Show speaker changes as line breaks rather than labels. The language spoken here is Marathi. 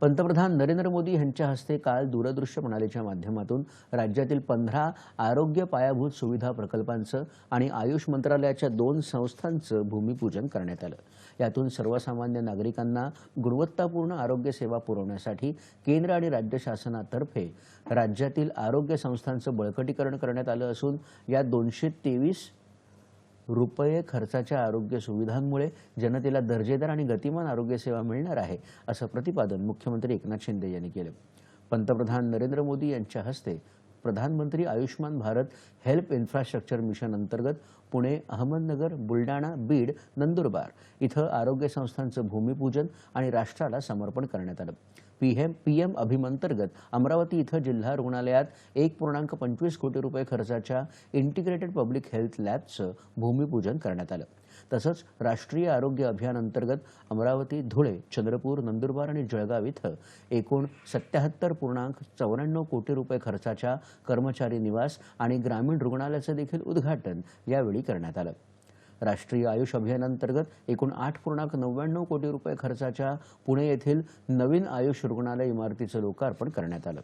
पंतप्रधान नरेंद्र मोदी यांच्या हस्ते काल दूरदृश्य प्रणालीच्या माध्यमातून राज्यातील पंधरा आरोग्य पायाभूत सुविधा प्रकल्पांचं आणि आयुष मंत्रालयाच्या दोन संस्थांचं भूमिपूजन करण्यात आलं. यातून सर्वसामान्य नागरिकांना गुणवत्तापूर्ण आरोग्य सेवा पुरवण्यासाठी केंद्र आणि राज्य शासनातर्फे राज्यातील आरोग्य संस्थांचं बळकटीकरण करण्यात आलं असून या दोनशे तेवीस रुपये खर्चाच्या आरोग्य सुविधांमुळे जनतेला दर्जेदार आणि गतिमान आरोग्यसेवा मिळणार आहे असं प्रतिपादन मुख्यमंत्री एकनाथ शिंदे यांनी केलं. पंतप्रधान नरेंद्र मोदी यांच्या हस्ते प्रधानमंत्री Ayushman Bharat help infrastructure mission अंतर्गत पुणे अहमदनगर बुलडाणा बीड नंदुरबार इथं आरोग्य संस्थांचं भूमिपूजन आणि राष्ट्राला समर्पण करण्यात आलं. पीएम पीएम अभिमंतर्गत अमरावती इथं जिल्हा रुग्णालयात एक पूर्णांक पंचवीस कोटी रुपये खर्चाच्या इंटिग्रेटेड पब्लिक हेल्थ लॅबचं भूमिपूजन करण्यात आलं. तसंच राष्ट्रीय आरोग्य अभियान अंतर्गत अमरावती धुळे चंद्रपूर नंदुरबार आणि जळगाव इथं एकूण सत्याहत्तर पूर्णांक चौऱ्याण्णव कोटी रुपये खर्चाच्या कर्मचारी निवास आणि ग्रामीण रुग्णालयाचं देखील उद्घाटन यावेळी करण्यात आलं. राष्ट्रीय आयुष अभियानांतर्गत एकूण आठ पूर्णांक नव्याण्णव कोटी रुपये खर्चाच्या पुणे येथील नवीन आयुष रुग्णालय इमारतीचं लोकार्पण करण्यात आलं.